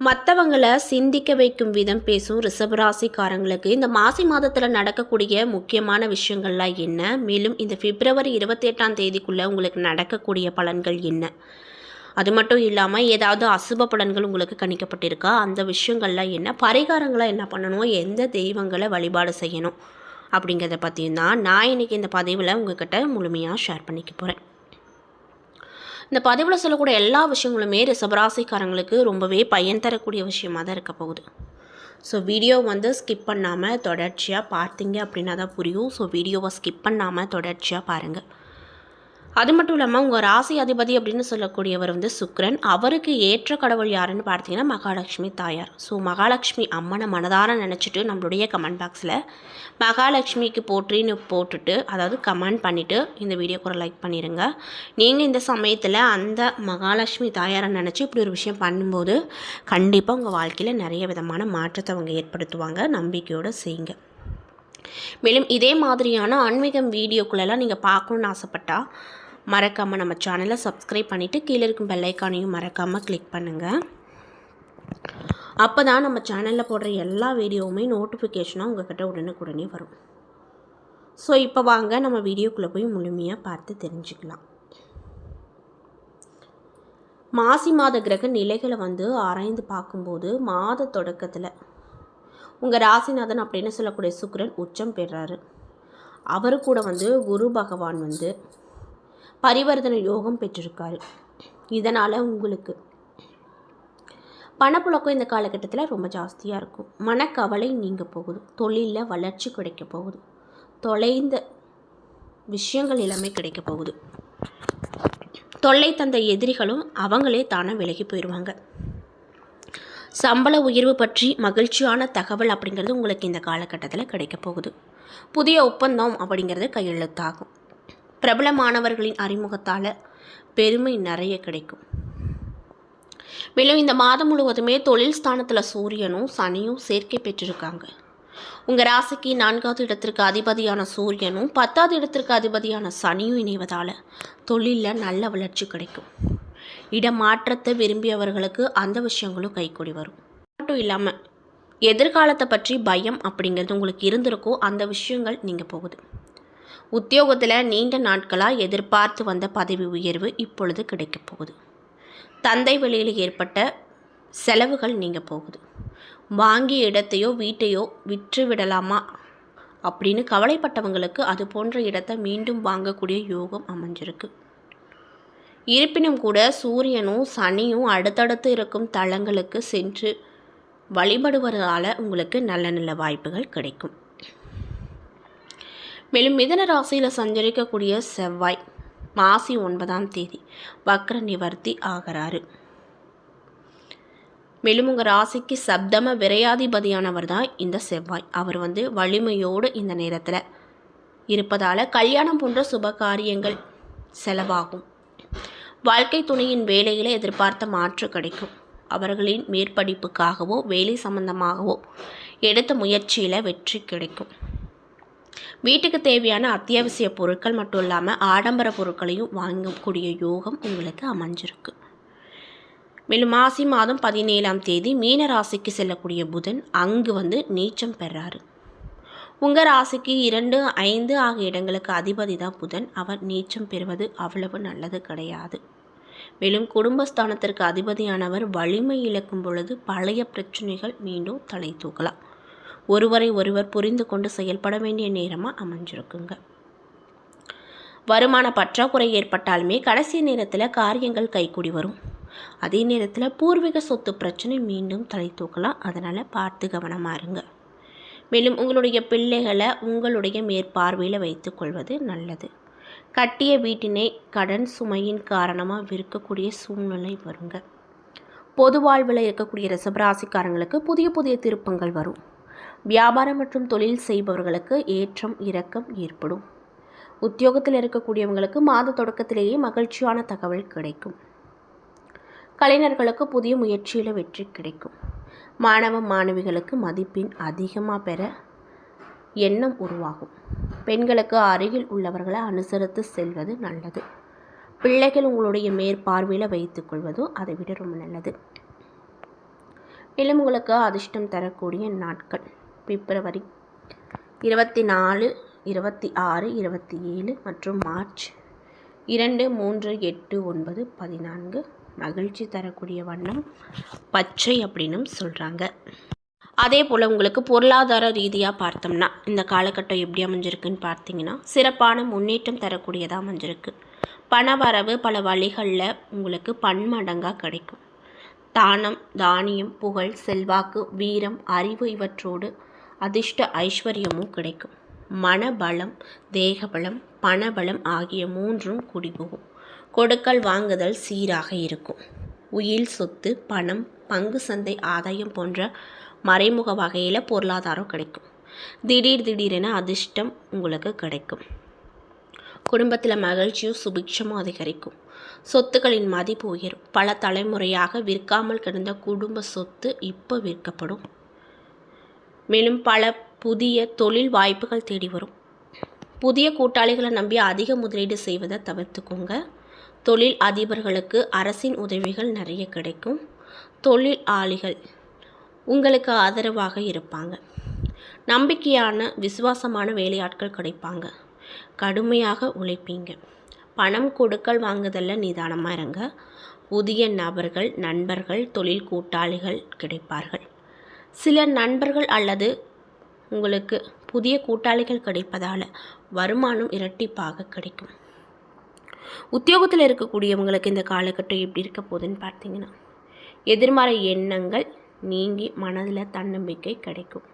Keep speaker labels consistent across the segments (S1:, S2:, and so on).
S1: மற்றவங்களை சிந்திக்க வைக்கும் விதம் பேசும் ரிஷபராசிக்காரங்களுக்கு இந்த மாசி மாதத்தில் நடக்கக்கூடிய முக்கியமான விஷயங்கள்லாம் என்ன? மேலும் இந்த பிப்ரவரி இருபத்தெட்டாம் தேதிக்குள்ளே உங்களுக்கு நடக்கக்கூடிய பலன்கள் என்ன? அது மட்டும் இல்லாமல் ஏதாவது அசுப பலன்கள் உங்களுக்கு கணிக்கப்பட்டிருக்கா? அந்த விஷயங்கள்லாம் என்ன? பரிகாரங்களாக என்ன பண்ணணும்? எந்த தெய்வங்களை வழிபாடு செய்யணும்? அப்படிங்கிறத பற்றியும் தான் நான் இன்றைக்கி இந்த பதிவில் உங்ககிட்ட முழுமையாக ஷேர் பண்ணிக்க போகிறேன் இந்த பதிவில் சொல்லக்கூடிய எல்லா விஷயங்களுமே ரிஷபராசிக்காரங்களுக்கு ரொம்பவே பயன் தரக்கூடிய விஷயமாக தான் இருக்க போகுது. ஸோ வீடியோ வந்து ஸ்கிப் பண்ணாமல் தொடர்ச்சியாக பார்த்தீங்க அப்படின்னா தான் புரியும். ஸோ வீடியோவை ஸ்கிப் பண்ணாமல் தொடர்ச்சியாக பாருங்கள் அது மட்டும் இல்லாமல் உங்கள் ராசி அதிபதி அப்படின்னு சொல்லக்கூடியவர் வந்து சுக்ரன் அவருக்கு ஏற்ற கடவுள் யாருன்னு பார்த்தீங்கன்னா மகாலட்சுமி தாயார். ஸோ மகாலட்சுமி அம்மனை மனதார நினச்சிட்டு நம்மளுடைய கமெண்ட் பாக்ஸில் மகாலட்சுமிக்கு போற்றின்னு போட்டுட்டு அதாவது கமெண்ட் பண்ணிவிட்டு இந்த வீடியோக்கு ஒரு லைக் பண்ணிடுங்க நீங்கள் இந்த சமயத்தில் அந்த மகாலட்சுமி தாயாரை நினச்சி இப்படி ஒரு விஷயம் பண்ணும்போது கண்டிப்பாக உங்கள் வாழ்க்கையில் நிறைய விதமான மாற்றத்தை அவங்க ஏற்படுத்துவாங்க. நம்பிக்கையோடு செய்யுங்க. மேலும் இதே மாதிரியான ஆன்மீகம் வீடியோக்குள்ளெல்லாம் நீங்கள் பார்க்கணுன்னு ஆசைப்பட்டா மறக்காமல் நம்ம சேனலை சப்ஸ்கிரைப் பண்ணிவிட்டு கீழே இருக்கும் பெல்லைக்கானையும் மறக்காமல் கிளிக் பண்ணுங்கள் அப்போ தான் நம்ம சேனலில் போடுற எல்லா வீடியோவுமே நோட்டிஃபிகேஷனாக உங்கள்கிட்ட உடனுக்குடனே வரும். ஸோ இப்போ வாங்க நம்ம வீடியோக்குள்ளே போய் முழுமையாக பார்த்து தெரிஞ்சுக்கலாம். மாசி மாத கிரக நிலைகளை வந்து ஆராய்ந்து பார்க்கும்போது மாத தொடக்கத்தில் உங்கள் ராசிநாதன் அப்படின்னு சொல்லக்கூடிய சுக்கரன் உச்சம் பெறாரு. அவரு கூட வந்து குரு பகவான் வந்து பரிவர்த்தனை யோகம் பெற்றிருக்காரு இதனால் உங்களுக்கு பணப்புழக்கம் இந்த காலகட்டத்தில் ரொம்ப ஜாஸ்தியாக இருக்கும். மனக்கவலை நீங்க போகுது. தொழிலில் வளர்ச்சி கிடைக்க போகுது. தொலைந்த விஷயங்கள் எல்லாமே கிடைக்க போகுது. தொல்லை தந்த எதிரிகளும் அவங்களே தானாக விலகி போயிடுவாங்க சம்பள உயர்வு பற்றி மகிழ்ச்சியான தகவல் அப்படிங்கிறது உங்களுக்கு இந்த காலகட்டத்தில் கிடைக்க போகுது. புதிய ஒப்பந்தம் அப்படிங்கிறது கையெழுத்தாகும். பிரபலமானவர்களின் அறிமுகத்தால் பெருமை நிறைய கிடைக்கும். மேலும் இந்த மாதம் முழுவதுமே தொழில் ஸ்தானத்தில் சூரியனும் சனியும் சேர்க்கை பெற்றிருக்காங்க. உங்கள் ராசிக்கு நான்காவது இடத்திற்கு அதிபதியான சூரியனும் பத்தாவது இடத்திற்கு அதிபதியான சனியும் இணைவதால் தொழிலில் நல்ல வளர்ச்சி கிடைக்கும். இடமாற்றத்தை விரும்பியவர்களுக்கு அந்த விஷயங்களும் கைகூடி வரும். மட்டும் இல்லாமல் எதிர்காலத்தை பற்றி பயம் அப்படிங்கிறது உங்களுக்கு இருந்திருக்கோ அந்த விஷயங்கள் நீங்கள் போகுது. உத்தியோகத்தில் நீண்ட நாட்களாக எதிர்பார்த்து வந்த பதவி உயர்வு இப்பொழுது கிடைக்கப் போகுது. தந்தை வழியில் ஏற்பட்ட செலவுகள் நீங்க போகுது. வாங்கிய இடத்தையோ வீட்டையோ விற்று விடலாமா அப்படின்னு கவலைப்பட்டவங்களுக்கு அது போன்ற இடத்தை மீண்டும் வாங்கக்கூடிய யோகம் அமைஞ்சிருக்கு. இருப்பினும் கூட சூரியனும் சனியும் அடுத்தடுத்து இருக்கும் தளங்களுக்கு சென்று வழிபடுவதால் உங்களுக்கு நல்ல நல்ல வாய்ப்புகள் கிடைக்கும். மேலும் மிதன ராசியில் சஞ்சரிக்கக்கூடிய செவ்வாய் மாசி ஒன்பதாம் தேதி வக்ர நிவர்த்தி ஆகிறாரு. மேலும் உங்கள் ராசிக்கு சப்தம விரையாதிபதியானவர் தான் இந்த செவ்வாய். அவர் வந்து வலிமையோடு இந்த நேரத்தில் இருப்பதால் கல்யாணம் போன்ற சுப காரியங்கள் செலவாகும். வாழ்க்கை துணையின் வேலைகளை எதிர்பார்த்த மாற்று கிடைக்கும். அவர்களின் மேற்படிப்புக்காகவோ வேலை சம்பந்தமாகவோ எடுத்த முயற்சியில் வெற்றி கிடைக்கும். வீட்டுக்கு தேவையான அத்தியாவசிய பொருட்கள் மட்டும் இல்லாமல் ஆடம்பர பொருட்களையும் வாங்கக்கூடிய யோகம் உங்களுக்கு அமைஞ்சிருக்கு. மேலும் மாசி மாதம் பதினேழாம் தேதி மீன ராசிக்கு செல்லக்கூடிய புதன் அங்கு வந்து நீச்சம் பெறாரு. உங்கள் ராசிக்கு இரண்டு ஐந்து ஆகிய இடங்களுக்கு அதிபதி தான் புதன். அவர் நீச்சம் பெறுவது அவ்வளவு நல்லது கிடையாது. மேலும் குடும்பஸ்தானத்திற்கு அதிபதியானவர் வலிமை இழக்கும் பொழுது பழைய பிரச்சனைகள் மீண்டும் தலை தூக்கலாம். ஒருவரை ஒருவர் புரிந்து கொண்டு செயல்பட வேண்டிய நேரமாக அமைஞ்சிருக்குங்க. வருமான பற்றாக்குறை ஏற்பட்டாலுமே கடைசி நேரத்தில் காரியங்கள் கைக்கூடி வரும். அதே நேரத்தில் பூர்வீக சொத்து பிரச்சனை மீண்டும் தலை தூக்கலாம். அதனால் பார்த்து கவனமாக இருங்க. மேலும் உங்களுடைய பிள்ளைகளை உங்களுடைய மேற்பார்வையில் வைத்துக்கொள்வது நல்லது. கட்டிய வீட்டினை கடன் சுமையின் காரணமாக விற்கக்கூடிய சூழ்நிலை வருங்க. பொது வாழ்வில் இருக்கக்கூடிய ரிசபராசிக்காரங்களுக்கு புதிய புதிய திருப்பங்கள் வரும். வியாபாரம் மற்றும் தொழில் செய்பவர்களுக்கு ஏற்றம் இறக்கம் ஏற்படும். உத்தியோகத்தில் இருக்கக்கூடியவங்களுக்கு மாத தொடக்கத்திலேயே மகிழ்ச்சியான தகவல் கிடைக்கும். கலைஞர்களுக்கு புதிய முயற்சியில் வெற்றி கிடைக்கும். மாணவ மாணவிகளுக்கு மதிப்பெண் அதிகமாக பெற எண்ணம் உருவாகும். பெண்களுக்கு அருகில் உள்ளவர்களை அனுசரித்து செல்வது நல்லது. பிள்ளைகள் உங்களுடைய மேற்பார்வையில் வைத்துக்கொள்வதும் அதை விட ரொம்ப நல்லது. மேலும் உங்களுக்கு அதிர்ஷ்டம் தரக்கூடிய நாட்கள். பிப்ரவரி இருபத்தி நாலு இருபத்தி ஆறு இருபத்தி ஏழு மற்றும் மார்ச் இரண்டு மூன்று எட்டு ஒன்பது பதினான்கு. மகிழ்ச்சி தரக்கூடிய வண்ணம் பச்சை அப்படின்னும் சொல்கிறாங்க அதே போல் உங்களுக்கு பொருளாதார ரீதியாக பார்த்தோம்னா இந்த காலகட்டம் எப்படி அமைஞ்சிருக்குன்னு பார்த்தீங்கன்னா சிறப்பான முன்னேற்றம் தரக்கூடியதாக அமைஞ்சிருக்கு. பண வரவு பல வழிகளில் உங்களுக்கு பன்மடங்காக கிடைக்கும். தானம் தானியம் புகழ் செல்வாக்கு வீரம் அறிவு இவற்றோடு அதிர்ஷ்ட ஐஸ்வர்யமும் கிடைக்கும். மனபலம் தேகபலம் பணபலம் ஆகிய மூன்றும் குடிபோகும். கொடுக்கல் வாங்குதல் சீராக இருக்கும். உயில் சொத்து பணம் பங்கு சந்தை ஆதாயம் போன்ற மறைமுக வகையில் பொருளாதாரம் கிடைக்கும். திடீர் திடீரென அதிர்ஷ்டம் உங்களுக்கு கிடைக்கும். குடும்பத்தில் மகிழ்ச்சியும் சுபிக்ஷமும் அதிகரிக்கும். சொத்துக்களின் மதிப்பு உயரும். பல தலைமுறையாக விற்காமல் கிடந்த குடும்ப சொத்து இப்போ விற்கப்படும். மேலும் பல புதிய தொழில் வாய்ப்புகள் தேடி வரும். புதிய கூட்டாளிகளை நம்பி அதிக முதலீடு செய்வதை தவிர்த்துக்கோங்க. தொழில் அதிபர்களுக்கு அரசின் உதவிகள் நிறைய கிடைக்கும். தொழில் ஆளிகள் உங்களுக்கு ஆதரவாக இருப்பாங்க. நம்பிக்கையான விசுவாசமான வேலையாட்கள் கிடைப்பாங்க. கடுமையாக உழைப்பீங்க. பணம் கொடுக்கல் வாங்குதலில் நிதானமாக இருங்க. புதிய நபர்கள் நண்பர்கள் தொழில் கூட்டாளிகள் கிடைப்பார்கள். சில நண்பர்கள் அல்லது உங்களுக்கு புதிய கூட்டாளிகள் கிடைப்பதால் வருமானம் இரட்டிப்பாக கிடைக்கும். உத்தியோகத்தில் இருக்கக்கூடியவங்களுக்கு இந்த காலகட்டம் எப்படி இருக்க போகுதுன்னு பார்த்தீங்கன்னா எதிர்மறை எண்ணங்கள் நீங்கி மனதில் தன்னம்பிக்கை கிடைக்கும்.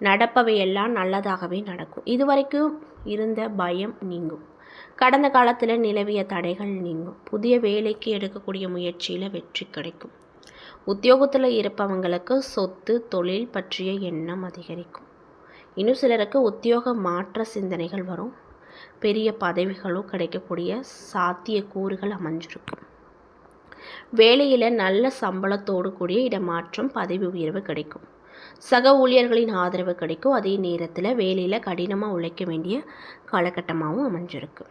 S1: நடப்பவையெல்லாம் நல்லதாகவே நடக்கும். இதுவரைக்கும் இருந்த பயம் நீங்கும். கடந்த காலத்தில் நிலவிய தடைகள் நீங்கும். புதிய வேலைக்கு எடுக்கக்கூடிய முயற்சியில் வெற்றி கிடைக்கும். உத்தியோகத்தில் இருப்பவங்களுக்கு சொத்து தொழில் பற்றிய எண்ணம் அதிகரிக்கும். இன்னும் சிலருக்கு உத்தியோக மாற்ற சிந்தனைகள் வரும். பெரிய பதவிகளும் கிடைக்கக்கூடிய சாத்திய கூறுகள் அமைஞ்சிருக்கும். வேலையில் நல்ல சம்பளத்தோடு கூடிய இடமாற்றம் பதவி உயர்வு கிடைக்கும். சக ஊழியர்களின் ஆதரவு கிடைக்கும். அதே நேரத்தில் வேலையில் கடினமாக உழைக்க வேண்டிய காலகட்டமாகவும் அமைஞ்சிருக்கு.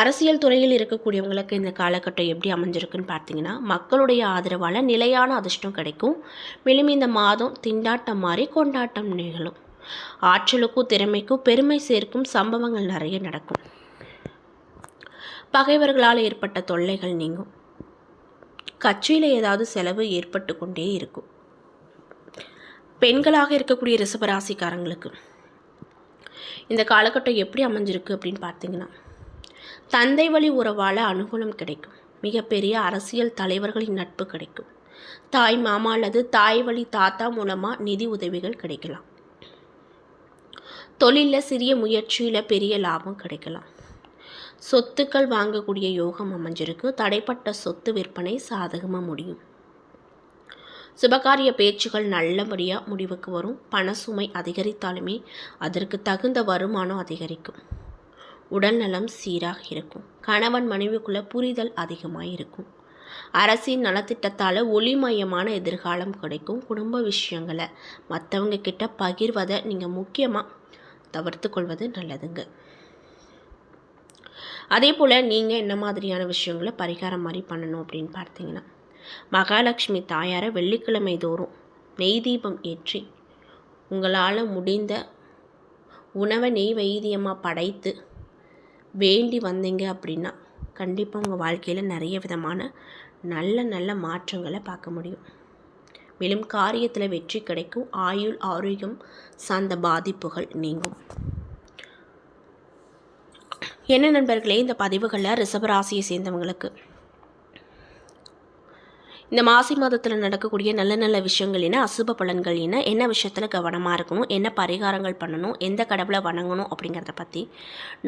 S1: அரசியல் துறையில் இருக்கக்கூடியவங்களுக்கு இந்த காலகட்டம் எப்படி அமைஞ்சிருக்குன்னு பார்த்தீங்கன்னா மக்களுடைய ஆதரவால் நிலையான அதிர்ஷ்டம் கிடைக்கும். மேலும் இந்த மாதம் திண்டாட்டம் மாதிரி கொண்டாட்டம் நிகழும். ஆற்றலுக்கும் திறமைக்கும் பெருமை சேர்க்கும் சம்பவங்கள் நிறைய நடக்கும். பகைவர்களால் ஏற்பட்ட தொல்லைகள் நீங்கும். கட்சியில் ஏதாவது செலவு ஏற்பட்டு கொண்டே இருக்கும். பெண்களாக இருக்கக்கூடிய ரிசபராசிக்காரங்களுக்கு இந்த காலகட்டம் எப்படி அமைஞ்சிருக்கு அப்படின்னு பார்த்தீங்கன்னா தந்தை வழி உறவால் அனுகூலம் கிடைக்கும். மிகப்பெரிய அரசியல் தலைவர்களின் நட்பு கிடைக்கும். தாய் மாமா அல்லது தாய் வழி தாத்தா மூலமாக நிதி உதவிகள் கிடைக்கலாம். தொழிலில் சிறிய முயற்சியில் பெரிய லாபம் கிடைக்கலாம். சொத்துக்கள் வாங்கக்கூடிய யோகம் அமைஞ்சிருக்கு. தடைப்பட்ட சொத்து விற்பனை சாதகமாக முடியும். சுபகாரிய பேச்சுகள் நல்லபடியாக முடிவுக்கு வரும். பண சுமை அதிகரித்தாலுமே அதற்கு தகுந்த வருமானம் அதிகரிக்கும். உடல்நலம் சீராக இருக்கும். கணவன் மனைவிக்குள்ள புரிதல் அதிகமாக இருக்கும் அரசின் நலத்திட்டத்தால் ஒளிமயமான எதிர்காலம் கிடைக்கும். குடும்ப விஷயங்களை மற்றவங்க கிட்ட பகிர்வதை நீங்கள் முக்கியமாக தவிர்த்து கொள்வது நல்லதுங்க. அதே போல் நீங்கள் என்ன மாதிரியான விஷயங்களை பரிகாரம் மாதிரி பண்ணணும் அப்படின்னு பார்த்தீங்கன்னா மகாலட்சுமி தாயாரை வெள்ளிக்கிழமை தோறும் நெய் தீபம் ஏற்றி உங்களால் முடிந்த உணவை நெய் வைத்தியமாக படைத்து வேண்டி வந்தீங்க அப்படின்னா கண்டிப்பாக உங்கள் வாழ்க்கையில் நிறைய விதமான நல்ல நல்ல மாற்றங்களை பார்க்க முடியும். மேலும் காரியத்தில் வெற்றி கிடைக்கும். ஆயுள் ஆரோக்கியம் சார்ந்த பாதிப்புகள் நீங்கும். என்ன நண்பர்களே இந்த பதிவுகளில் ரிசபராசியை சேர்ந்தவங்களுக்கு இந்த மாசி மாதத்தில் நடக்கக்கூடிய நல்ல நல்ல விஷயங்கள் என்ன அசுப பலன்கள் என்ன என்ன விஷயத்தில் கவனமாக இருக்கணும் என்ன பரிகாரங்கள் பண்ணணும் எந்த கடவுளை வணங்கணும் அப்படிங்கிறத பற்றி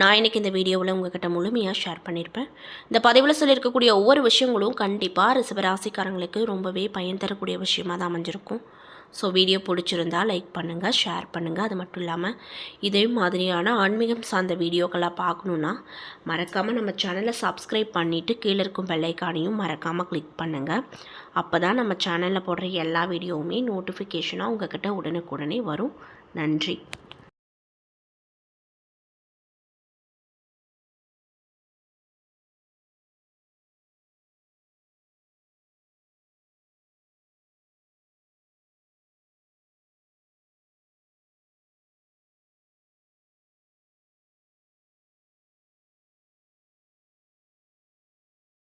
S1: நான் இன்றைக்கி இந்த வீடியோவில் உங்ககிட்ட முழுமையாக ஷேர் பண்ணியிருப்பேன் இந்த பதிவில் சொல்லியிருக்கக்கூடிய ஒவ்வொரு விஷயங்களும் கண்டிப்பாக ரிஷபராசிக்காரங்களுக்கு ரொம்பவே பயன் தரக்கூடிய விஷயமாக தான் அமைஞ்சிருக்கும். ஸோ வீடியோ பிடிச்சிருந்தா லைக் பண்ணுங்கள் ஷேர் பண்ணுங்கள் அது மட்டும் இல்லாமல் இதே மாதிரியான ஆன்மீகம் சார்ந்த வீடியோக்களாக பார்க்கணுன்னா மறக்காமல் நம்ம சேனலை சப்ஸ்கிரைப் பண்ணிவிட்டு கீழே இருக்கும் பெல்லைக்கானையும் மறக்காமல் கிளிக் பண்ணுங்கள் அப்போ தான் நம்ம சேனலில் போடுற எல்லா வீடியோவுமே நோட்டிஃபிகேஷனாக உங்கள்கிட்ட உடனுக்குடனே வரும். நன்றி.